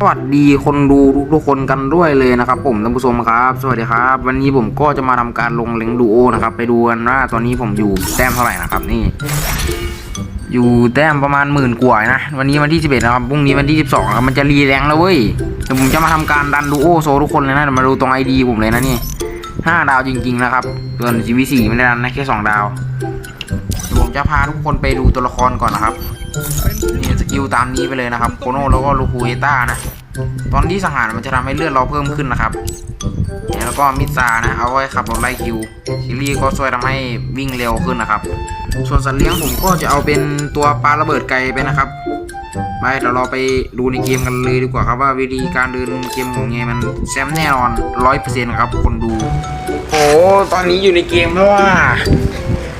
สวัสดีคนดูทุกๆคนกันด้วยเลยนะครับ ผมท่านผู้ชมครับ สวัสดีครับ วันนี้ผมก็จะมาทำการลงเล็งดูโอนะครับ ไปดูกันว่าตอนนี้ผมอยู่แต้มเท่าไหร่นะครับนี่ อยู่แต้มประมาณหมื่นกว่านะวันนี้วันที่ 11นะครับพรุ่งนี้วันที่ 12นะครับมันจะรีแรงแล้วเว้ยเดี๋ยวผมจะมาทำการดันดูโอโซทุกคนเลยนะเดี๋ยวมาดูตรงไอดีผมเลยนะนี่ห้าดาวจริง ๆ นะครับส่วนจีวีสี่ไม่ได้ดันนะแค่สองดาว จะพาทุกคนไปดูตัวละครก่อนนะครับนี่สกิลตามนี้ไปเลยนะครับโคโนแล้วก็ลูคูเอต้านะตอนที่สังหารมันจะทำให้เลือดเราเพิ่มขึ้นนะครับเนี่ยแล้วก็มิซานะ เอาไว้ขับรถไล่คิวคิลลี่ก็ช่วยทำให้วิ่งเร็วขึ้นนะครับ ส่วนสัตว์เลี้ยงผมก็จะเอาเป็นตัวปลาระเบิดไกลไปนะครับไปเดี๋ยวเราไปดูในเกมกันเลยดีกว่าครับว่าวิธีการเดินเกมของเงมันแซมแน่นอนร้อยเปอร์เซ็นต์ครับคนดูโอ้ตอนนี้อยู่ในเกมแล้วว่า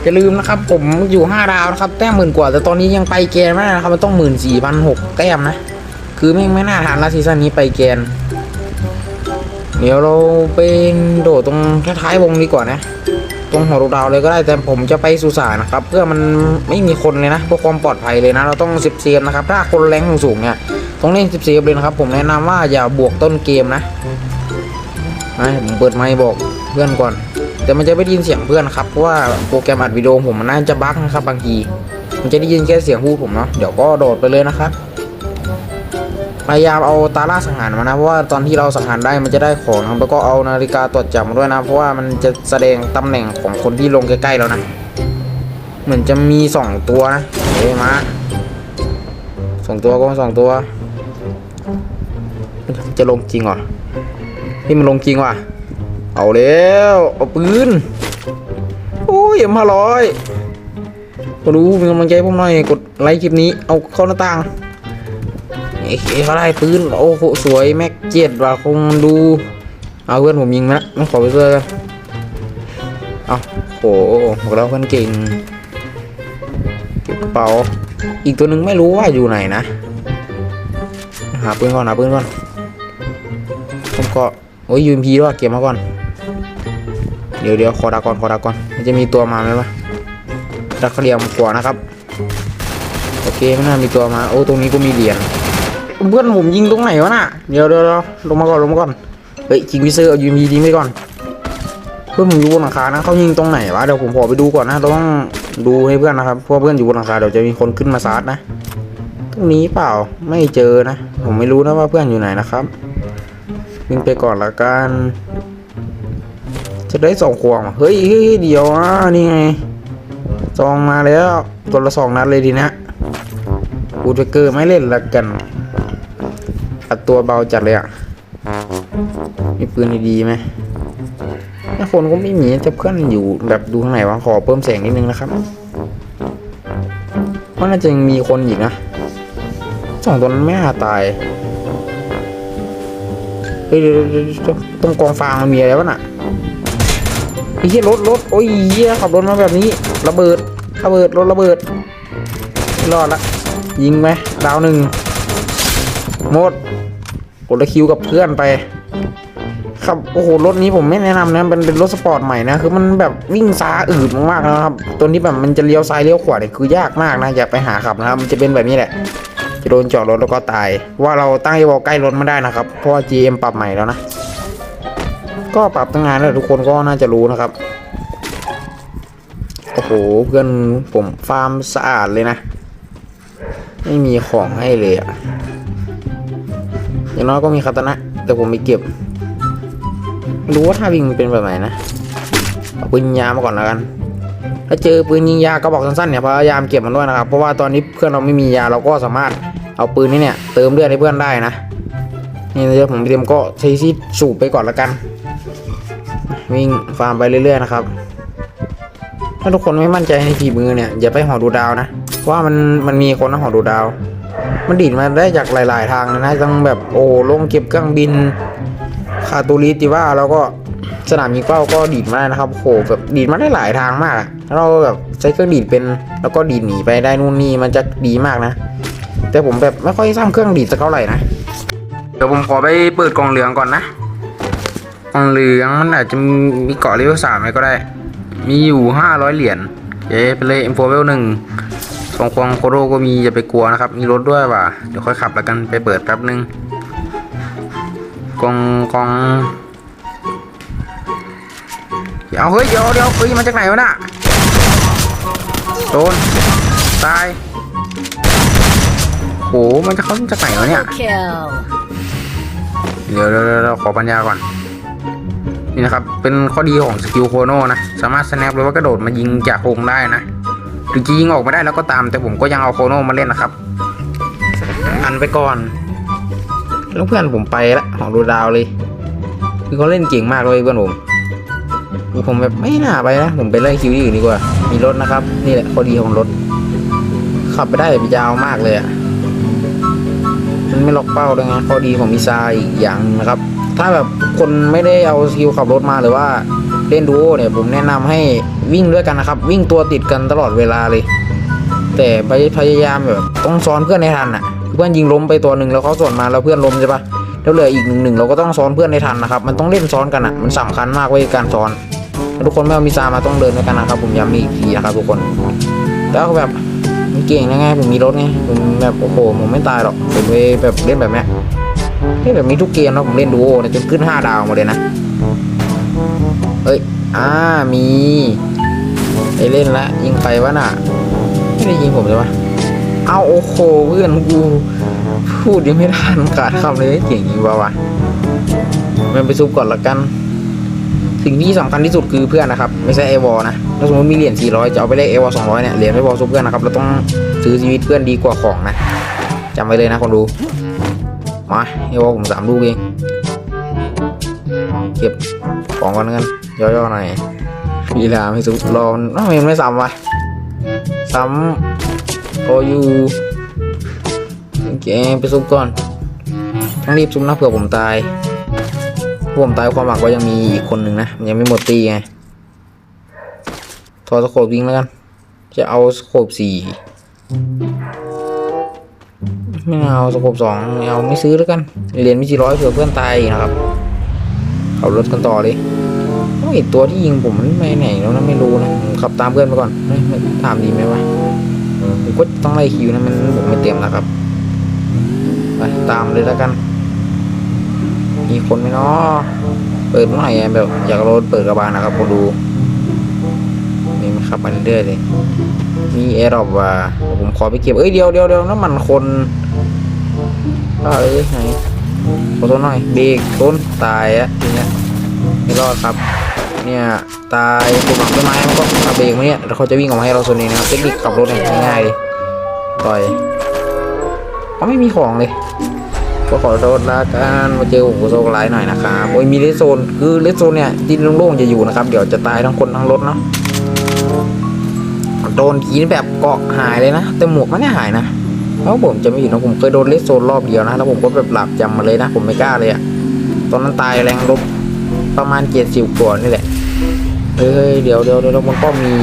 อย่าลืมนะครับ ผมอยู่ 5 ดาวนะครับ แต้มหมื่นกว่า แต่ตอนนี้ยังไปแกนไม่ได้นะครับ มันต้องหมื่นสี่พันหกแต้มนะ คือแม่ไม่น่าทานละซีซั่นนี้ไปแกน เดี๋ยวเราเป็นโดดตรงท้ายๆวงดีกว่านะ ตรงหัวดาวเลยก็ได้ แต่ผมจะไปสุสานนะครับ เพื่อมันไม่มีคนเลยนะเพื่อความปลอดภัยเลยนะ เราต้องสิบเซฟนะครับ ถ้าคนแรงสูงเนี่ยต้องเล่นสิบเซฟเลยนะครับ ผมแนะนำว่าอย่าบวกต้นเกมนะนะผมเปิดไมค์บอกเพื่อนก่อน แต่มันจะไม่ได้ยินเสียงเพื่อนครับเพราะว่าโปรแกรมอัดวิดีโอผมมันน่าจะบั๊กนะครับบางทีมันจะได้ยินแค่เสียงพูดผมเนาะเดี๋ยวก็โดดไปเลยนะครับพยายามเอาตาล่าสังหารมานะเพราะว่าตอนที่เราสังหารได้มันจะได้ของครับแล้วก็เอานาฬิกาตรวจจับมาด้วยนะ เพราะว่ามันจะแสดงตำแหน่งของคนที่ลงใกล้ๆแล้วนะ เหมือนจะมีสองตัวนะเฮ้ยมาสองตัวก็สองตัว จะลงจริงเหรอนี่มันลงจริงว่ะ เอาแล้ว เอาปืนโอ้ยเอ็มห้าร้อยมาดูมีกำลังใจผมหน่อย กดไลค์คลิปนี้ เอาเข้าหน้าต่างเอ้ยเขาได้ปืน โอ้โห สวย แม็กเจ็ดว่ะคงดู เอาเพื่อนผมยิงมาแล้วไม่ขอไปเจอกันเอาโอ้โหบอกแล้วเพื่อนเก่งเก็บกระเป๋า อีกตัวหนึ่งไม่รู้ว่าอยู่ไหนนะ หาปืนก่อน หาปืนก่อนผมก็โอ้ยยูมพีด้วยเก็บมาก่อน เดี๋ยวเดี๋ยวขอดาก่อนขอดาก่อนมันจะมีตัวมาไหมวะดักเหลี่ยมขวานะครับ โอเคไม่น่ามีตัวมา โอ้ตรงนี้ก็มีเหรียญเพื่อนผมยิงตรงไหนวะน่ะเดี๋ยวเดี๋ยวลงมาก่อนลงมาก่อนเฮ้ยจิงวิเซอร์เอายูมพีทิ้งไปก่อน เพื่อนผมอยู่บนหลังคานะเขายิงตรงไหนวะเดี๋ยวผมขอไปดูก่อนนะต้องดูให้เพื่อนนะครับเพราะเพื่อนอยู่บนหลังคาเดี๋ยวจะมีคนขึ้นมาซาร์ดนะตรงนี้เปล่าไม่เจอนะ ผมไม่รู้นะว่าเพื่อนอยู่ไหนนะครับวิ่งไปก่อนละกัน จะได้สองควงว่ะเฮ้ยเฮ้ยเดี๋ยวอะนี่ไงซองมาแล้วตัวละสองนัดเลยดีนะบูทเกอร์ไม่เล่นละกันอัดตัวเบาจัดเลยอะมีปืนดีๆไหมถ้าคนก็ไม่มีแต่เพื่อนอยู่แบบดูข้างไหนวะขอเพิ่มแสงนิดนึงนะครับเพราะน่าจะยังมีคนอีกนะสองตัวนั้นไม่น่าตายเฮ้ยเดี๋ยวเดี๋ยวเดี๋ยวตรงกองฟางมันมีอะไรวะน่ะ เหี้ยรถรถโอ้ยเหี้ยขับรถมาแบบนี้ ระเบิดระเบิดรถระเบิดรอดละยิงไหมดาวหนึ่งหมดกดละคิวกับเพื่อนไปครับโอ้โหรถนี้ผมไม่แนะนำนะมันเป็นรถสปอร์ตใหม่นะคือมันแบบวิ่งซ้าอืดมากๆนะครับตัวนี้แบบมันจะเลี้ยวซ้ายเลี้ยวขวาเนี่ยคือยากมากนะอย่าไปหาขับนะครับมันจะเป็นแบบนี้แหละจะโดนจอดรถแล้วก็ตาย ว่าเราตั้งไอ้วอลใกล้รถไม่ได้นะครับเพราะว่า GM ปรับใหม่แล้วนะ ก็ปรับตั้งนานแล้วทุกคนก็น่าจะรู้นะครับ โอ้โห เพื่อนผมฟาร์มสะอาดเลยนะ ไม่มีของให้เลยอะอย่างน้อยก็มีคาตานะ แต่ผมไม่เก็บ รู้ว่าถ้าวิ่งมันเป็นแบบไหนนะเอาปืนยิงยามาก่อนแล้วกัน ถ้าเจอปืนยิงยากระบอกสั้นๆเนี่ยพยายามเก็บมันด้วยนะครับ เพราะว่าตอนนี้เพื่อนเราไม่มียาเราก็สามารถเอาปืนนี้เนี่ยเติมเลือดให้เพื่อนได้นะ นี่เดี๋ยวผมเตรียมก็ใช้ซีดสูบไปก่อนละกัน วิ่งฟาร์มไปเรื่อยๆนะครับ ถ้าทุกคนไม่มั่นใจในฝีมือเนี่ยอย่าไปหอดูดาวนะว่ามันมันมีคนนะหอดูดาว มันดีดมาได้จากหลาย ๆ ทางนะทั้งแบบโอ้ลงเก็บเครื่องบินคาตูริติว่าแล้วก็สนามยิงเป้าก็ดีดมาได้นะครับโหแบบดีดมาได้หลายทางมากอะถ้าเราแบบใช้เครื่องดีดเป็น แล้วก็ดีดหนีไปได้นู่นนี่มันจะดีมากนะ แต่ผมแบบไม่ค่อยสร้างเครื่องดีดสักเท่าไหร่นะ เดี๋ยวผมขอไปเปิดกล่องเหลืองก่อนนะ กล่องเหลืองมันอาจจะมีเกาะเลเวลสามไหมก็ได้ มีอยู่ห้าร้อยเหรียญเย้ไปเลยเอ็มโฟเวลหนึ่งสองควงโคโรก็มีอย่าไปกลัวนะครับ มีรถด้วยว่ะ เดี๋ยวค่อยขับแล้วกันไปเปิดแป๊บนึงกองกองเอาเฮ้ยเดี๋ยวเดี๋ยวเฮ้ยมาจากไหนวะน่ะโดนตายโหมันจะเข้าจากไหนวะเนี่ย เดี๋ยวเดี๋ยวเดี๋ยวเดี๋ยวขอปัญญาก่อน นี่นะครับ เป็นข้อดีของสกิลโคโนนะ สามารถ snap หรือว่ากระโดดมายิงจากวงได้นะหรือจะยิงออกไม่ได้แล้วก็ตาม แต่ผมก็ยังเอาโคโนมาเล่นนะครับ อันไปก่อนแล้วเพื่อนผมไปละของดูดาวเลย คือเขาเล่นเก่งมากเลยเพื่อนผมคือผมแบบไม่น่าไปนะ ผมไปไล่คิวที่อื่นดีกว่า มีรถนะครับ นี่แหละข้อดีของรถ ขับไปได้แบบยาวมากเลยอะ มันไม่ล็อกเป้าด้วยไงข้อดีของมิซาอีกอย่างนะครับ ถ้าแบบคนไม่ได้เอาสกิลขับรถมาหรือว่าเล่นดูโอเนี่ยผมแนะนำให้วิ่งด้วยกันนะครับ วิ่งตัวติดกันตลอดเวลาเลย แต่ไปพยายามแบบต้องซ้อนเพื่อนให้ทันอะเพื่อนยิงล้มไปตัวหนึ่งแล้วเขาสวนมาแล้วเพื่อนล้มใช่ปะแล้วเหลืออีกหนึ่งหนึ่งเราก็ต้องซ้อนเพื่อนให้ทันนะครับ มันต้องเล่นซ้อนกันอะมันสำคัญมากเว้ยการซ้อน ทุกคนไม่เอามิซามาต้องเดินด้วยกันนะครับ ผมย้ำอีกทีนะครับทุกคน แล้วแบบ ผมเก่งนะไงผมมีรถไงผมแบบโอ้โหผมไม่ตายหรอกผมไปแบบเล่นแบบเนี้ยเล่นแบบนี้ทุกเกมนะผมเล่นดูโอนะจนขึ้นห้าดาวมาเลยนะเอ้ยอ่ามีไอเล่นละยิงใครวะน่ะไม่ได้ยิงผมใช่ปะเอาโอ้โหเพื่อนกูพูดยังไม่ทันขาดคำเลยเก่งจริงวะวะมันไปซุปก่อนละกัน สิ่งที่สำคัญที่สุดคือเพื่อนนะครับ ไม่ใช่ไอวอลนะถ้าสมมติมีเหรียญ400 จะเอาไปเลขไอวอล200 เนี่ยเหรียญไอวอลซุปเพื่อนนะครับเราต้องซื้อชีวิตเพื่อนดีกว่าของนะจำไว้เลยนะคนดูมาไอวอลผมสามลูกเองเก็บของก่อนกันย่อๆหน่อยวีลาไม่ซุปรอมันไมมันไม่ซ้ำวะซ้ำโอยูโอเคไปซุปก่อนต้องรีบซุปนะเผื่อผมตาย ผมตายความหวังก็ยังมีอีกคนหนึ่งนะมันยังไม่หมดตีไงถอดสโคปวิ่งแล้วกัน จะเอาสโคปสี่ไม่เอาสโคปสองไม่เอาไม่ซื้อแล้วกันเหรียญไม่กี่ร้อยเผื่อเพื่อนตายนะครับขับรถกันต่อเลยโอ้ยตัวที่ยิงผมมันไปไหนแล้วนะไม่รู้นะขับตามเพื่อนไปก่อนไม่ตามดีไหมวะผมก็ต้องไล่คิวนะมันผมไม่เตรียมนะครับไปตามเลยแล้วกัน มีคนไหมเนาะเปิดหน่อยอะแบบอยากโรดเปิดกระบาลนะครับคนดูนี่มันขับมาเรื่อยๆเลยมีแอร์ดรอปว่ะผมขอไปเก็บเอ้ยเดียวเดียวเดียวน้ำมันคนเอ้ยไหนขอโทษหน่อยเบรกต้นตายอะทีเนี้ยไม่รอดครับเนี่ยตายปลูกหลังต้นไม้มันก็ขับเบรกมาเนี่ยแล้วเขาจะวิ่งออกมาให้เราโซนนี้นะครับเทคนิคขับรถเนี่ยง่ายๆเลยต่อยเขาไม่มีของเลย ก็ขอโทษละกันมาเจอผมก็โชคร้ายหน่อยนะครับโอ้ยมีเลสโซนคือเลสโซนเนี่ยดินโล่งๆจะอยู่นะครับเดี๋ยวจะตายทั้งคนทั้งรถเนาะโดนทีนแบบเกาะหายเลยนะ แต่หมวกไม่ได้หายนะเพราะผมจะไม่ผิดนะผมเคยโดนเลสโซนรอบเดียวนะแล้วผมก็แบบหลับจำมาเลยนะ ผมไม่กล้าเลยอะตอนนั้นตายแรงลบประมาณเจ็ดสิบกว่านี่แหละเฮ้ยเดี๋ยวเดี๋ยวเดี๋ยวบนป้อมมี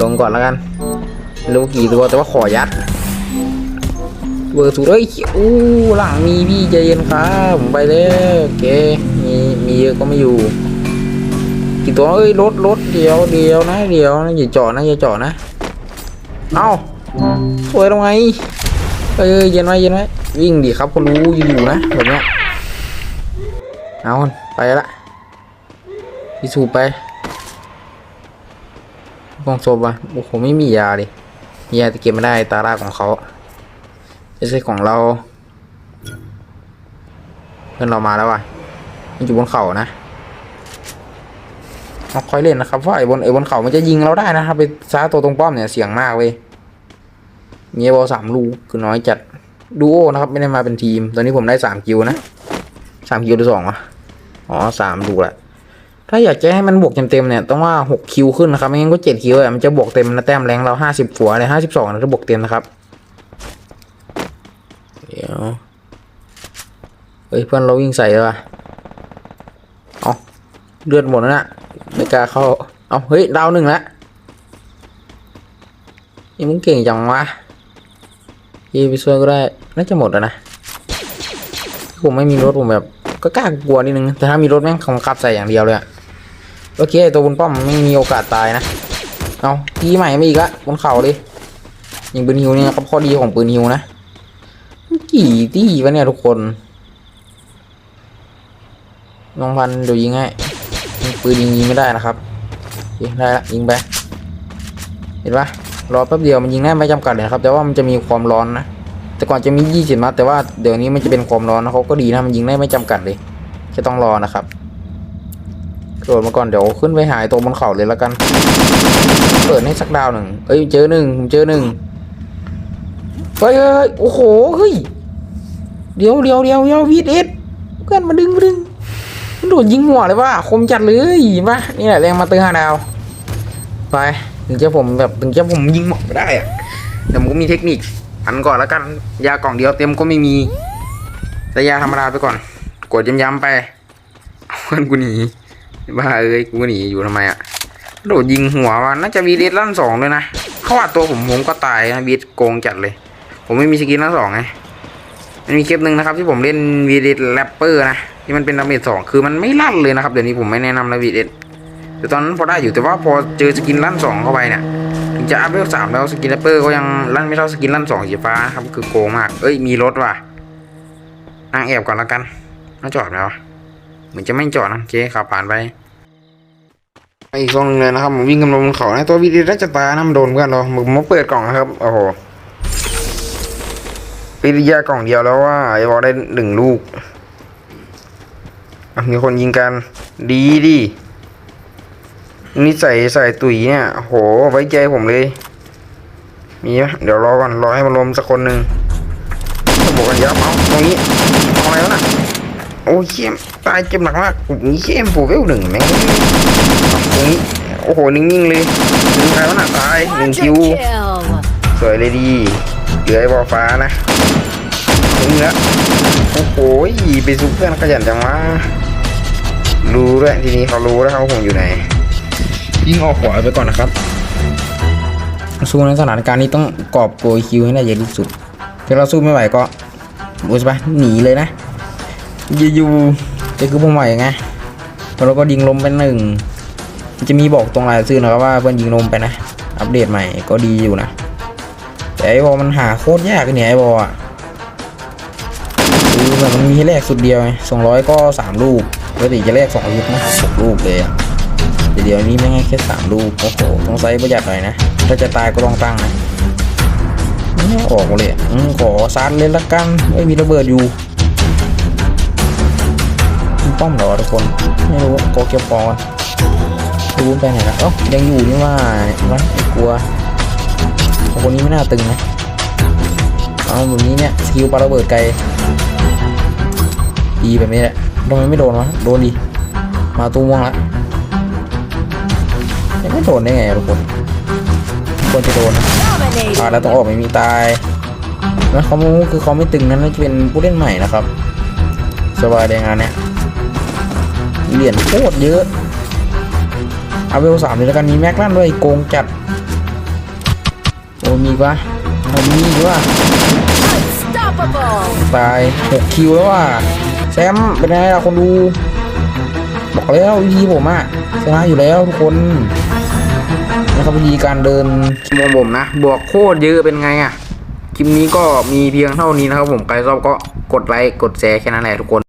ลงก่อนแล้วกันรู้กี่ตัวแต่ว่าขอยัด เบอร์สูดเอ้ยอู้หลังมีพี่ใจเย็นครับผมไปแล้วโอเคมีมีเยอะก็ไม่อยู่กี่ตัวเอ้ยรถรถเดียวเดียวนะเดียวนะอย่าจาะนะอย่าจาะนะเอ้าสวยตรงไงเอ้ยเย็นไว้เย็นไว้วิ่งดิครับคนรู้อยู่นะแบบเนี้ยเอาไปละพี่สูบไปกองศพอะโอ้โหไม่มียาเลยยาแต่เก็บไม่ได้ตาลากของเขา ไม่ใช่ของเรา เพื่อนเรามาแล้วว่ะมันอยู่บนเขานะเราค่อยเล่นนะครับเพราไอ้บนไอ้บนเขามันจะยิงเราได้นะครับไปซ้าตัวตรงป้อมเนี่ยเสียงมากเว้ยมีบอลสามลูกคือน้อยจัดดูโอนะครับ ไม่ได้มาเป็นทีม ตอนนี้ผมได้สามคิวนะสามคิวหรือสองวะอ๋อสามดูกละถ้าอยากจะให้มันบวกเต็มๆเนี่ยต้องว่าหกคิวขึ้นนะครับไม่งั้นก็เจ็ดคิวอะมันจะบวกเต็มนะแต้มแรงเราห้าสิบฝัวเลยห้าสิบสองนะจะบวกเต็มนะครับ เดี๋ยวเฮ้ยเพื่อนเราวิ่งใส่เลยว่ะเอาเลือดหมดแล้วนะไม่กล้าเข้าเอาเฮ้ยดาวหนึ่งละนี่มึงเก่งจังวะยีไปช่วยก็ได้น่าจะหมดแล้วนะผมไม่มีรถผมแบบ ก็กล้ากลัวนิดนึงแต่ถ้ามีรถแม่งคงขับใส่อย่างเดียวเลยอะโอเคตัวบนป้อมไม่มีโอกาสตายนะเอาทีใหม่ไมาอีกละบนเขาเลยยิงปืนฮิวเนี่ยครับข้อดีของปืนฮิวนะ กี่ที่วะเนี่ยทุกคนน้องพันเดี๋ยวยิงให้ปืนยิงยิงไม่ได้นะครับยิงได้ละยิงไปเห็นปะรอแป๊บเดียวมันยิงได้ไม่จำกัดเลยครับแต่ว่ามันจะมีความร้อนนะแต่ก่อนจะมี 20นัดแต่ว่าเดี๋ยวนี้มันจะเป็นความร้อนนะเขาก็ดีนะมันยิงได้ไม่จำกัดเลยแค่ต้องรอนะครับโดดมาก่อนเดี๋ยวขึ้นไปหายตรงบนเขาเลยแล้วกัน เปิดให้สักดาวหนึ่งเอ้ยเจอหนึ่งผมเจอหนึ่ง เฮ้ยเฮ้ยโอ้โหเฮ้ยเดี๋ยวเดี๋ยวเดี๋ยวเดี๋ยววีดเอสเพื่อนมาดึงมาดึงมันโดดยิงหัวเลยว่ะคมจัดเลยมานี่แหละแรงมาเตอร์ห้าดาวไปถึงจะผมแบบถึงจะผมยิงหมดไม่ได้อะแต่ผมก็มีเทคนิคอันก่อนแล้วกันยากล่องเดียวเต็มก็ไม่มีแต่ยาธรรมดาไปก่อน กดย้ำๆไปเพื่อนกูหนีบ้าเอ้ยกูหนีอยู่ทำไมอะโดดยิงหัวว่าน่าจะวีดลั่นสองด้วยนะเขาอัดตัวผมผมก็ตายนะวีดโกงจัดเลย ผมไม่มีสกินลั่นสองไงมันมีคลิปหนึ่งนะครับ ที่ผมเล่นวีดแรปเปอร์นะที่มันเป็นดาเมจสองคือมันไม่ลั่นเลยนะครับเดี๋ยวนี้ผมไม่แนะนำนะวีดแต่ตอนนั้นพอได้อยู่แต่ว่าพอเจอสกินลั่นสองเข้าไปเนี่ยถึงจะอัพเลเวลสามแล้วสกินแรปเปอร์ก็ยังลั่นไม่เท่าสกินลั่นสองสีฟ้าครับคือโกงมากเอ้ยมีรถว่ะนั่งแอบก่อนแล้วกันน่าจอดไหมวะเหมือนจะไม่จอดนะโอเคขับผ่านไปอีกซองหนึงเลยนะครับผมวิ่งกันมาบนเขานะตัววีดีรัชตานะมันโดนเพื่อนเราผมมาเปิดกล่องนะครับโอ้โห ปิริยากล่องเดียวแล้วว่าไอ้บอลได้หนึ่งลูกอะมีคนยิงกัน ดีดินี่ใส่ใส่ตุ๋ยเนี่ยโอ้โห ไว้ใจผมเลย มีไหมเดี๋ยวรอก่อน รอให้มันลมสักคนหนึ่งต้องบอกกันยับเอาตรงนี้เอาอะไรวะน่ะ โอ้ยเข้มตายเจ็บหนักมากนี่เข้มปูเวลหนึ่งแม่งตรงนี้ โอ้โห นิ่งๆเลยยิงใครวะน่ะ ตายหนึ่ง Quadra คิว kill. สวยเลยดีเหลือไอ้บอฟ้านะ ถึงแล้วโอ้โหไปซุปเพื่อนขยันจังวะรู้ด้วยทีนี้เขารู้แล้วครับว่าผมอยู่ไหนยิงออกขวาไปก่อนนะครับสู้ในสถานการณ์นี้ต้องกอบโกยคิวให้ได้เยอะที่สุดถ้าเราสู้ไม่ไหวก็บูสไปหนีเลยนะอยู่ๆจะคือผมไหวไงแล้วเราก็ยิงลมไปหนึ่งจะมีบอกตรงรายชื่อนะครับว่าเพื่อนยิงนมไปนะ อัปเดตใหม่ก็ดีอยู่นะ แต่ไอ้บอมันหาโคตรยากเลยเนี่ยไอ้บออะ แบบมันมีให้แลกสุดเดียวไงสองร้อยก็สามลูกปกติจะแลกสองลูกนะหกลูกเลยอะเดี๋ยวนี้ไม่งให้แค่สามลูกโอ้โหต้องไซส์ประหยัดหน่อยนะ ถ้าจะตายก็ต้องตั้งนะออกเลยอืมขอซัดเลยละกัน ไม่มีระเบิดอยู่ป้อมหรอทุกคน ไม่รู้โกเก็บฟองก่อนดูไปไหนละเอ้ายังอยู่นี่ว่าไม่กลัวคนนี้ไม่น่าตึงนะเอาแบบนี้เนี่ยสกิลปาระเบิดไกล ดีแบบนี้แหละทำไมไม่โดนวะ โดนดีมาตู้ม่วงละยังไม่โดนได้ไงทุกคนควรจะโดนป่านแล้วต้องออกไม่มีตายนะเขาม่คือเขาไม่ตึงนั้นน่าจะเป็นผู้เล่นใหม่นะครับ สบายในงานเนี้ยเหรียญโคตรเยอะ เอาเวลสามเลยแล้วกันมีแม็กลั่นด้วยโกงจัด โอ้มีอีกวะโอ้มีอีกวะ Unstoppable. ตายหกคิวแล้วว่ะ แซมเป็นไงล่ะคนดู บอกแล้ววิธีผมอะชนะอยู่แล้วทุกคนนะครับวิธีการเดินคิมองผมนะ บวกโคตรเยอะเป็นไงอะคลิปนี้ก็มีเพียงเท่านี้นะครับผมใครชอบก็กดไลค์กดแชร์แค่นั้นแหละทุกคน